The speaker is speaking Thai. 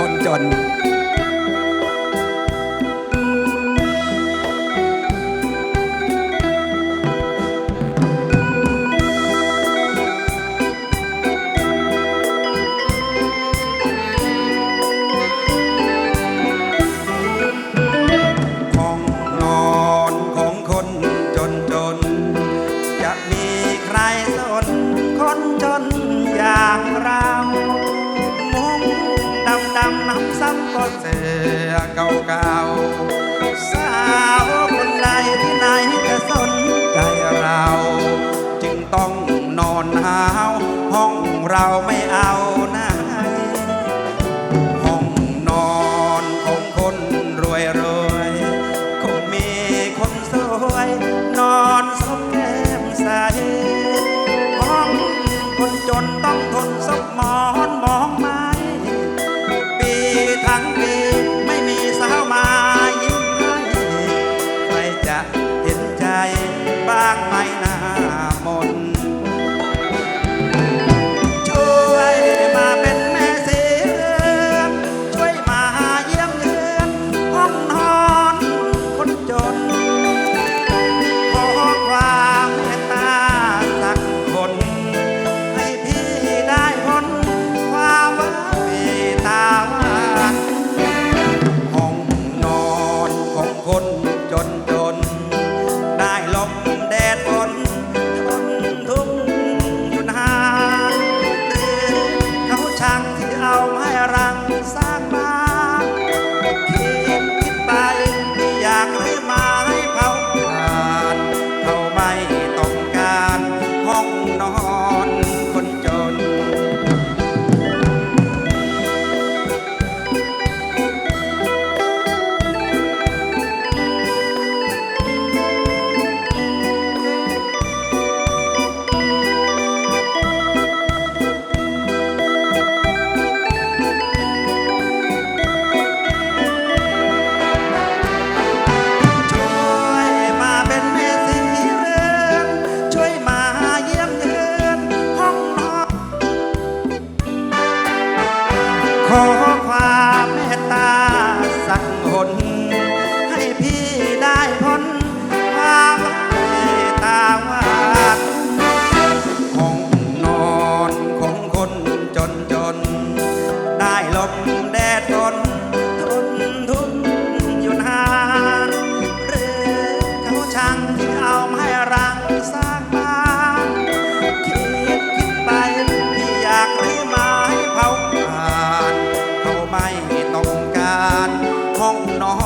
คนจน เสื้อเก่าๆสาวคนใดที่ไหนจะสนใจเรา จึงต้องนอนหาวห้องเราไม่เอาไหนห้องนอนของคนรวยรวยคงมีคนสวย นอนสบแก้มใสห้องคนจนต้องทนซบมอ ในจนจน ได้ลมแดดทนทนทุกข์อยู่นานหรือเขาช่างที่เอาไม้รังสร้างบ้านคิดคิดไปพี่อยากรื้อไม้เผาผ่านเขาไม่ต้องการห้องนอ